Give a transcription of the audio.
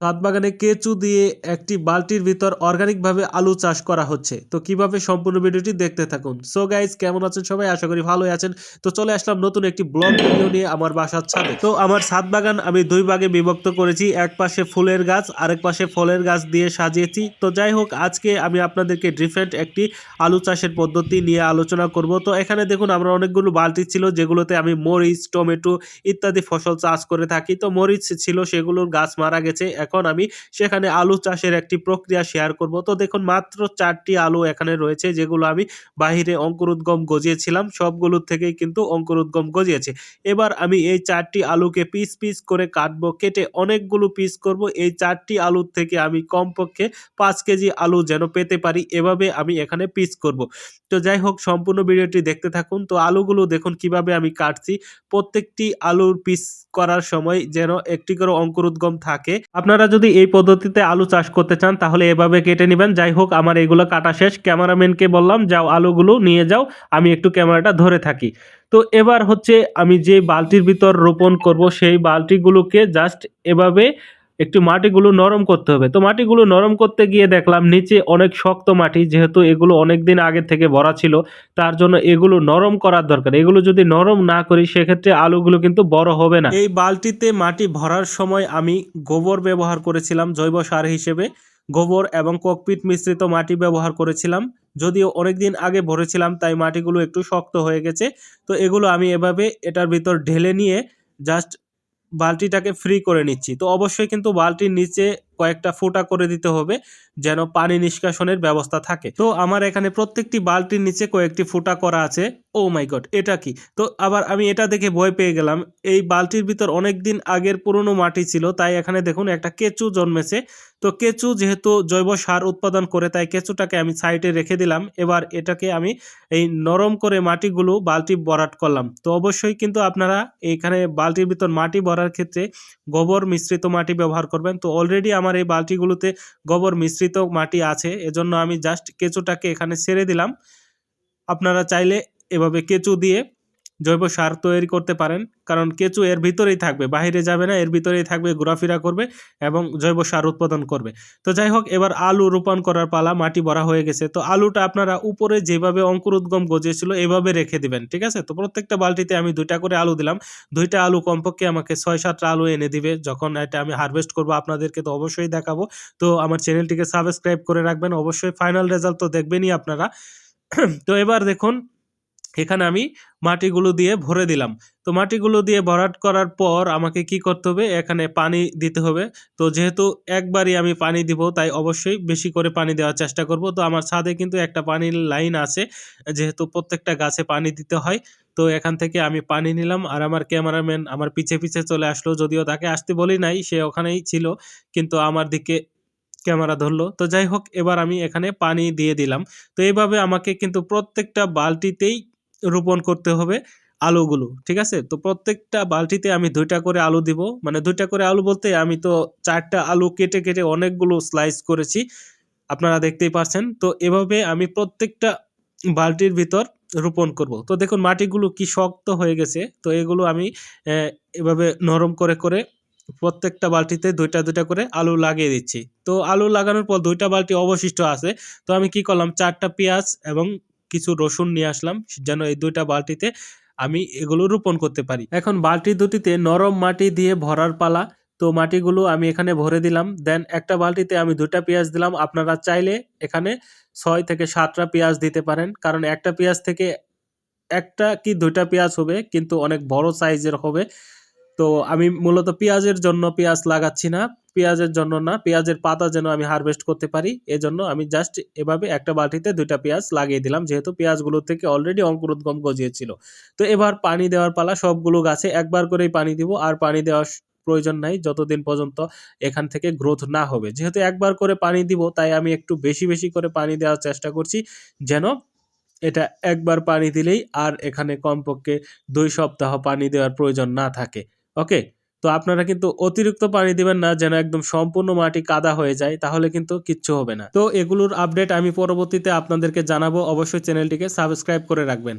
ছাদ বাগানে কেঁচু দিয়ে একটি বালতির ভিতর অর্গানিকভাবে আলু চাষ করা হচ্ছে। তো কীভাবে সম্পূর্ণ ভিডিওটি দেখতে থাকুন? সো গাইজ কেমন আছেন সবাই? আশা করি ভালোই আছেন। তো চলে আসলাম নতুন একটি ব্লগ ভিডিও নিয়ে আমার বাসার ছাদে। তো আমার ছাদ বাগান আমি দুই ভাগে বিভক্ত করেছি। এক পাশে ফুলের গাছ, আরেক পাশে ফলের গাছ দিয়ে সাজিয়েছি। তো যাই হোক, আজকে আমি আপনাদেরকে ডিফারেন্ট একটি আলু চাষের পদ্ধতি নিয়ে আলোচনা করব। তো এখানে দেখুন, আমরা অনেকগুলো বালতি ছিল, যেগুলোতে আমি মরিচ, টমেটো ইত্যাদি ফসল চাষ করে থাকি। তো মরিচ ছিল, সেগুলোর গাছ মারা গেছে। এখন আমি সেখানে আলু চাষের একটি প্রক্রিয়া শেয়ার করব। তো দেখুন, মাত্র চারটি আলু এখানে রয়েছে, যেগুলো আমি বাহিরে অঙ্কুরোদ্গম গজিয়েছিলাম সবগুলোর থেকেই কিন্তু অঙ্কুরোদ্গম গজিয়েছে। এবার আমি এই চারটি আলুকে পিস পিস করে কাটবো, কেটে অনেকগুলো পিস করব। এই চারটি আলুর থেকে আমি কমপক্ষে পাঁচ কেজি আলু যেন পেতে পারি, এভাবে আমি এখানে পিস করব। তো যাই হোক, সম্পূর্ণ ভিডিওটি দেখতে থাকুন। তো আলুগুলো দেখুন, কীভাবে আমি কাটছি। প্রত্যেকটি আলুর পিস করার সময় যেন একটি করে অঙ্কুরোদ্গম থাকে। আপনারা যদি এই পদ্ধতিতে আলু চাষ করতে চান, তাহলে এভাবে কেটে নেবেন। যাই হোক, আমার এগুলো কাটা শেষ। ক্যামেরাম্যানকে বললাম, যাও আলুগুলো নিয়ে যাও। আমি একটু ক্যামেরাটা ধরে থাকি। তো এবার হচ্ছে আমি যে বালতির ভিতর রোপণ করব, সেই বালতিগুলোকে জাস্ট এভাবে একটু মাটিগুলো নরম করতে হবে। তো মাটিগুলো নরম করতে গিয়ে দেখলাম নিচে অনেক শক্ত মাটি, যেহেতু এগুলো অনেক দিন আগে থেকে ভরা ছিল, তার জন্য এগুলো নরম করার দরকার। এগুলো যদি নরম না করি, সেক্ষেত্রে আলুগুলো কিন্তু বড় হবে না। এই বালতিতে মাটি ভরার সময় আমি গোবর ব্যবহার করেছিলাম, জৈব সার হিসেবে। গোবর এবং ককপিট মিশ্রিত মাটি ব্যবহার করেছিলাম। যদিও অনেক দিন আগে ভরেছিলাম, তাই মাটিগুলো একটু শক্ত হয়ে গেছে। তো এগুলো আমি এভাবে এটার ভিতর ঢেলে নিয়ে জাস্ট বালতিটাকে ফ্রি করে নিচ্ছি। তো অবশ্যই কিন্তু বালতির নিচে কয়েকটা ফোঁটা করে দিতে হবে, যেন পানি নিষ্কাশনের ব্যবস্থা থাকে। তো আমার এখানে প্রত্যেকটি বালতির নিচে কয়েকটি ফোঁটা করা আছে। ও মাই গড এটা কি? তো আবার আমি এটা দেখে ভয় পেয়ে গেলাম। এই বালতির ভিতর অনেক দিন আগের পুরনো মাটি ছিল, তাই এখানে দেখুন একটা কেঁচু জন্মেছে। তো কেঁচু যেহেতু জৈব সার উৎপাদন করে, তাই কেঁচুটাকে আমি সাইডে রেখে দিলাম। এবার এটাকে আমি এই নরম করে মাটিগুলো বালতি ভরাট করলাম। তো অবশ্যই কিন্তু আপনারা এইখানে বালতির ভিতর মাটি ভরার ক্ষেত্রে গোবর মিশ্রিত মাটি ব্যবহার করবেন। তো অলরেডি আমার এই বালতিগুলোতে গোবর মিশ্রিত মাটি আছে, এজন্য আমি জাস্ট কেঁচুটাকে এখানে ছেড়ে দিলাম। আপনারা চাইলে এভাবে কেঁচু দিয়ে জৈব সার তৈরি করতে পারেন। কারণ কেঁচু এর ভিতরেই থাকবে বাইরে যাবে না, এর ভিতরেই থাকবে, ঘোরাফেরা করবে এবং জৈব সার উৎপাদন করবে। তো যাই হোক, এবার আলু রোপণ করার পালা, মাটি ভরা হয়ে গেছে। তো আলুটা আপনারা উপরে যেভাবে অঙ্কুরোদ্গম গজিয়েছিল, এভাবে রেখে দিবেন, ঠিক আছে? তো প্রত্যেকটা বালতিতে আমি দুইটা করে আলু দিলাম। দুইটা আলু কমপক্ষে আমাকে ছয় সাতটা আলু এনে দিবে। যখন এটা আমি হারভেস্ট করব, আপনাদেরকে তো অবশ্যই দেখাবো। তো আমার চ্যানেলটিকে সাবস্ক্রাইব করে রাখবেন। অবশ্যই ফাইনাল রেজাল্ট তো দেখবেনই আপনারা। তো এবার দেখুন এখানে আমি মাটিগুলো দিয়ে ভরে দিলাম। তো মাটিগুলো দিয়ে ভরাট করার পর আমাকে কি করতে হবে? এখানে পানি দিতে হবে। তো যেহেতু একবারই আমি পানি দিব, তাই অবশ্যই বেশি করে পানি দেওয়ার চেষ্টা করব। তো আমার ছাদে কিন্তু একটা পানির লাইন আছে, যেহেতু প্রত্যেকটা গাছে পানি দিতে হয়। তো এখান থেকে আমি পানি নিলাম আর আমার ক্যামেরাম্যান আমার পিছে পিছে চলে আসলো। যদিও তাকে আসতে বলি নাই, সে ওখানেই ছিল, কিন্তু আমার দিকে ক্যামেরা ধরলো। তো যাই হোক, এবার আমি এখানে পানি দিয়ে দিলাম। তো এইভাবে আমাকে কিন্তু প্রত্যেকটা বালতিতেই রোপণ করতে হবে আলুগুলো, ঠিক আছে? তো প্রত্যেকটা বালতিতে আমি দুইটা করে আলু দিব। মানে দুইটা করে আলু বলতে আমি তো চারটা আলু কেটে কেটে অনেকগুলো স্লাইস করেছি। আপনারা দেখতেই পাচ্ছেন তো এভাবে আমি প্রত্যেকটা বালতির ভিতর রোপণ করব। তো দেখুন, মাটিগুলো কি শক্ত হয়ে গেছে। তো এগুলো আমি এভাবে নরম করে করে প্রত্যেকটা বালতিতে দুইটা দুইটা করে আলু লাগিয়ে দিচ্ছি। তো আলু লাগানোর পর দুইটা বালতি অবশিষ্ট আছে। তো আমি কি করলাম? চারটা পেঁয়াজ এবং কিছু রসুন নিয়ে আসলাম, যেন এই দুইটা বালতিতে আমি এগুলো রোপণ করতে পারি। এখন বালতি দুটিতে নরম মাটি দিয়ে ভরার পালা। তো মাটিগুলো আমি এখানে ভরে দিলাম। দেন একটা বালতিতে আমি দুটা পেঁয়াজ দিলাম। আপনারা চাইলে এখানে ছয় থেকে সাতটা পেঁয়াজ দিতে পারেন। কারণ একটা পেঁয়াজ থেকে একটা কি দুইটা পেঁয়াজ হবে, কিন্তু অনেক বড় সাইজের হবে। তো আমি মূলত পেঁয়াজের জন্য পেঁয়াজ লাগাচ্ছি না। পেঁয়াজের জন্য না, পেঁয়াজের পাতা যেন আমি হারভেস্ট করতে পারি, এজন্য আমি জাস্ট এভাবে একটা বাটিতে দুইটা পেঁয়াজ লাগিয়ে দিলাম, যেহেতু পেঁয়াজগুলো থেকে অলরেডি অঙ্কুরোদ্গম গজিয়েছিল। তো এবার পানি দেওয়ার পালা সবগুলো গাছে একবার করেই পানি দিব, আর পানি দেওয়ার প্রয়োজন নাই, যতদিন পর্যন্ত এখান থেকে গ্রোথ না হবে। যেহেতু একবার করে পানি দিব, তাই আমি একটু বেশি বেশি করে পানি দেওয়ার চেষ্টা করছি, যেন এটা একবার পানি দিলেই আর এখানে কমপক্ষে দুই সপ্তাহ পানি দেওয়ার প্রয়োজন না থাকে। ওকে তো আপনারা কিন্তু অতিরিক্ত পানি দিবেন না, যেন একদম সম্পূর্ণ মাটি কাদা হয়ে যায়, তাহলে কিন্তু কিচ্ছু হবে না। তো এগুলোর আপডেট আমি পরবর্তীতে আপনাদেরকে জানাব। অবশ্যই চ্যানেলটিকে সাবস্ক্রাইব করে রাখবেন।